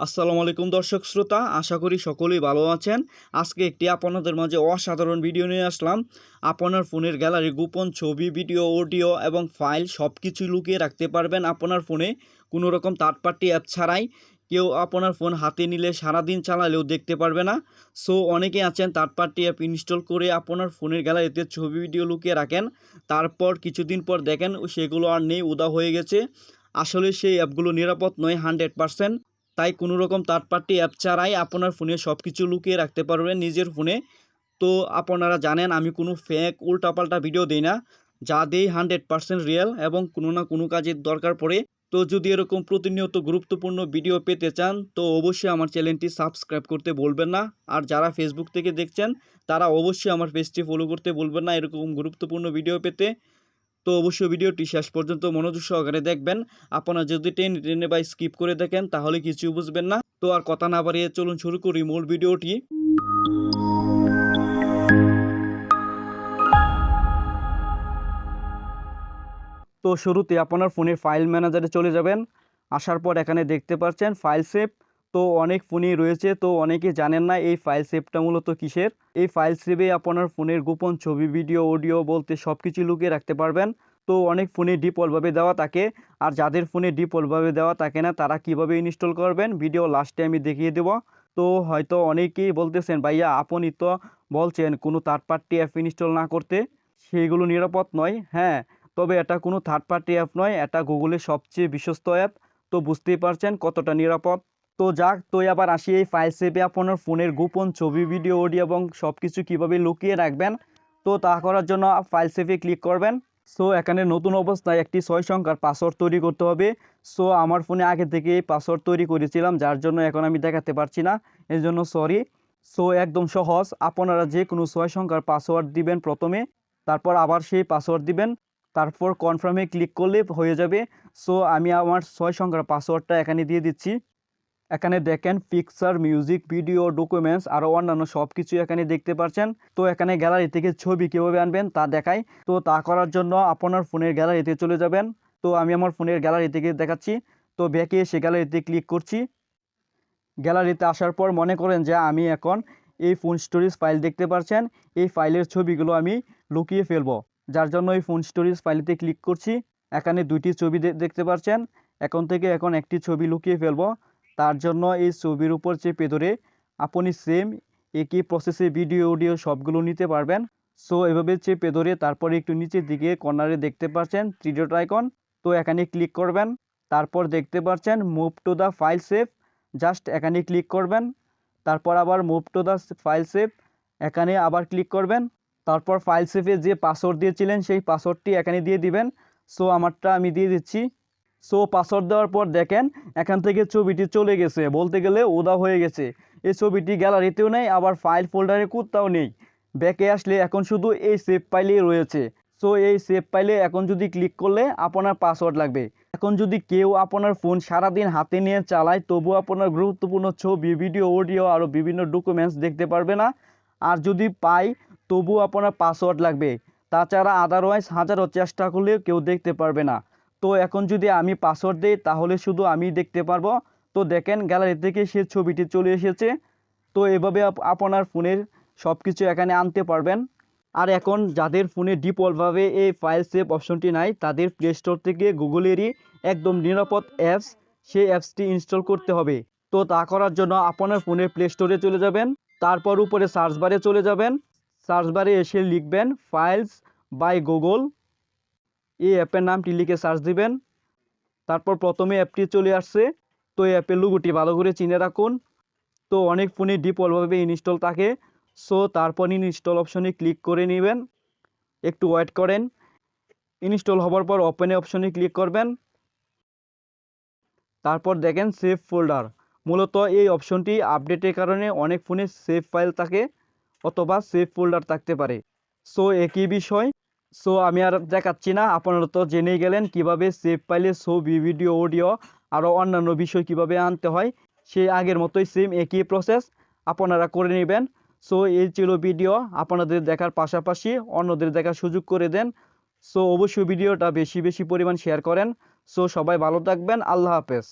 আসসালামু আলাইকুম দর্শক শ্রোতা, আশা করি সকলেই ভালো আছেন। আজকে একটি আপনাদের মাঝে অসাধারণ ভিডিও নিয়ে আসলাম। আপনার ফোনের গ্যালারি গোপন ছবি ভিডিও অডিও এবং ফাইল সব কিছু লুকিয়ে রাখতে পারবেন আপনার ফোনে। কোনো রকম থার্ড পার্টি অ্যাপ ছাড়াই কেউ আপনার ফোন হাতে নিলে সারাদিন চালালেও দেখতে পারবে না। সো অনেকে আছেন থার্ড পার্টি অ্যাপ ইনস্টল করে আপনার ফোনের গ্যালারিতে ছবি ভিডিও লুকিয়ে রাখেন। তারপর কিছুদিন পর দেখেন সেগুলো আর নেই উদা হয়ে গেছে। আসলে সেই অ্যাপগুলো নিরাপদ নয় হান্ড্রেড পারসেন্ট তাই কোনো রকম থার্ড পার্টি অ্যাপ ছাড়াই আপনার ফোনে সব কিছু লুকিয়ে রাখতে পারবেন নিজের ফোনে তো আপনারা জানেন, আমি কোনো ফেক উল্টাপাল্টা ভিডিও দিই না। যা দেই হান্ড্রেড পার্সেন্ট রিয়েল এবং কোনো না কোনো কাজের দরকার পড়ে। তো যদি এরকম প্রতিনিয়ত গুরুত্বপূর্ণ ভিডিও পেতে চান, তো অবশ্যই আমার চ্যানেলটি সাবস্ক্রাইব করতে বলবেন না। আর যারা ফেসবুক থেকে দেখছেন, তারা অবশ্যই আমার পেজটি ফলো করতে বলবেন না এরকম গুরুত্বপূর্ণ ভিডিও পেতে। তো অবশ্যই ভিডিওটি শেষ পর্যন্ত মনোযোগ সহকারে দেখবেন। আপনারা যদি টেনে টেনে বা স্কিপ করে দেখেন, তাহলে কিছু বুঝবেন না। তো আর কথা না বাড়িয়ে চলুন শুরু করি মূল ভিডিওটি। তো শুরুতে আপনার ফোনের ফাইল ম্যানেজারে চলে যাবেন। আসার পর এখানে দেখতে পাচ্ছেন ফাইল সেভ তো অনেক ফোনেই রয়েছে, তো অনেকে জানেন না এই ফাইল সেভটা মূলত কিসের। এই ফাইল সেভে আপনার ফোনের গোপন ছবি ভিডিও অডিও বলতে সব কিছু লুকিয়ে রাখতে পারবেন। তো অনেক ফোনে ডিফল্টভাবে দেওয়া থাকে, আর যাদের ফোনে ডিফল্টভাবে দেওয়া থাকে না, তারা কীভাবে ইনস্টল করবেন? ভিডিও লাস্টে আমি দেখিয়ে দেবো। তো হয়তো অনেকেই বলতেছেন, ভাইয়া, আপনি তো বলছেন কোনো থার্ড পার্টি অ্যাপ ইনস্টল না করতে, সেইগুলো নিরাপদ নয়। হ্যাঁ তবে এটা কোনো থার্ড পার্টি অ্যাপ নয়, এটা গুগলের সবচেয়ে বিশ্বস্ত অ্যাপ তো বুঝতেই পারছেন কতটা নিরাপদ। তো যাক তো আবার আসি এই ফাইল সেভে আপনার ফোনের গোপন ছবি ভিডিও অডিও এবং সব কিছু কীভাবে লুকিয়ে রাখবেন। তো তা করার জন্য ফাইল সেভে ক্লিক করবেন। সো এখানে নতুন অবস্থায় একটি ছয় সংখ্যার পাসওয়ার্ড তৈরি করতে হবে। সো আমার ফোনে আগে থেকে পাসওয়ার্ড তৈরি করেছিলাম, যার জন্য এখন আমি দেখাতে পারছি না। এর জন্য সরি সো একদম সহজ। আপনারা যে কোনো ছয় সংখ্যার পাসওয়ার্ড দিবেন প্রথমে, তারপর আবার সেই পাসওয়ার্ড দিবেন। তারপর কনফার্মে ক্লিক করলে হয়ে যাবে। সো আমি আমার ছয় সংখ্যার পাসওয়ার্ডটা এখানে দিয়ে দিচ্ছি। এখানে দেখেন পিকচার মিউজিক ভিডিও ডকুমেন্টস আরও অন্যান্য সব কিছু এখানে দেখতে পাচ্ছেন তো এখানে গ্যালারি থেকে ছবি কীভাবে আনবেন তা দেখাই। তো তা করার জন্য আপনার ফোনের গ্যালারিতে চলে যাবেন। তো আমি আমার ফোনের গ্যালারি থেকে দেখাচ্ছি। তো ব্যাকে এসে গ্যালারিতে ক্লিক করছি। গ্যালারিতে আসার পর মনে করেন যে আমি এখন এই ফোন স্টোরেজ ফাইল দেখতে পাচ্ছেন এই ফাইলের ছবিগুলো আমি লুকিয়ে ফেলব। যার জন্য এই ফোন স্টোরেজ ফাইলতে ক্লিক করছি। এখানে দুইটি ছবি দেখতে পাচ্ছেন এখন থেকে এখন একটি ছবি লুকিয়ে ফেলব। তার জন্য এই ছবির উপর চেপে ধরে আপনি সেম একই প্রসেসে ভিডিও অডিও সবগুলো নিতে পারবেন। সো এভাবে চেপে ধরে তারপরে একটু নিচের দিকে কর্নারে দেখতে পাচ্ছেন থ্রিডট আইকন তো এখানে ক্লিক করবেন। তারপর দেখতে পাচ্ছেন move to the file save just এখানে ক্লিক করবেন। তারপর আবার move to the file save এখানে আবার ক্লিক করবেন। তারপর ফাইল সেভে যে পাসওয়ার্ড দিয়েছিলেন সেই পাসওয়ার্ডটি এখানে দিয়ে দিবেন। সো আমারটা আমি দিয়ে দিচ্ছি। সো পাসওয়ার্ড দেওয়ার পর দেখেন, এখান থেকে ছবিটি চলে গেছে। বলতে গেলে ওদা হয়ে গেছে। এই ছবিটি গ্যালারিতেও নেই, আবার ফাইল ফোল্ডারে কোথাও নেই। ব্যাকে আসলে এখন শুধু এই সেভ ফাইলেই রয়েছে। সো এই সেভ ফাইলে এখন যদি ক্লিক করলে আপনার পাসওয়ার্ড লাগবে। এখন যদি কেউ আপনার ফোন সারাদিন হাতে নিয়ে চালায় তবু আপনার গুরুত্বপূর্ণ ছবি ভিডিও অডিও আরও বিভিন্ন ডকুমেন্টস দেখতে পারবে না। আর যদি পাই তবু আপনার পাসওয়ার্ড লাগবে। তাছাড়া আদারওয়াইজ হাজারো চেষ্টা করলেও কেউ দেখতে পারবে না। তো এখন যদি আমি পাসওয়ার্ড দিই, তাহলে শুধু আমি দেখতে পারব। তো দেখেন গ্যালারি থেকে সে ছবিটি চলে এসেছে। তো এভাবে আপনার ফোনের সব কিছু এখানে আনতে পারবেন। আর এখন যাদের ফোনে ডিফল্টভাবে এই ফাইল সেভ অপশনটি নাই, তাদের প্লে স্টোর থেকে গুগলেরই একদম নিরাপদ অ্যাপস সেই অ্যাপসটি ইনস্টল করতে হবে। তো তা করার জন্য আপনার ফোনের প্লে স্টোরে চলে যাবেন। তারপর উপরে সার্চ বারে চলে যাবেন। সার্চ বারে এসে লিখবেন ফাইলস বাই গুগল এই অ্যাপের নামটি লিখে সার্চ দিবেন। তারপর প্রথমে অ্যাপটি চলে আসছে। তো এই অ্যাপের লোগোটি ভালো করে চিনে রাখুন। তো অনেক ফোনে ডিফল্টভাবে ইনস্টল থাকে। সো তারপর ইনস্টল অপশনে ক্লিক করে নেবেন। একটু ওয়েট করেন। ইনস্টল হওয়ার পর ওপেনে অপশনে ক্লিক করবেন। তারপর দেখেন সেভ ফোল্ডার। মূলত এই অপশনটি আপডেটের কারণে অনেক ফোনে সেভ ফাইল থাকে অথবা সেভ ফোল্ডার থাকতে পারে। সো একই বিষয়। সো আমি আর দেখাচ্ছি না। আপনারা তো জেনেই গেলেন কীভাবে সেভ ফাইলে ছবি ভিডিও অডিও আরও অন্যান্য বিষয় কীভাবে আনতে হয়। সেই আগের মতোই সেম একই প্রসেস আপনারা করে নেবেন। সো এই ছিল ভিডিও আপনাদের দেখার পাশাপাশি অন্যদের দেখার সুযোগ করে দেন। সো অবশ্যই ভিডিওটা বেশি বেশি পরিমাণ শেয়ার করেন। সো সবাই ভালো থাকবেন। আল্লাহ হাফেজ।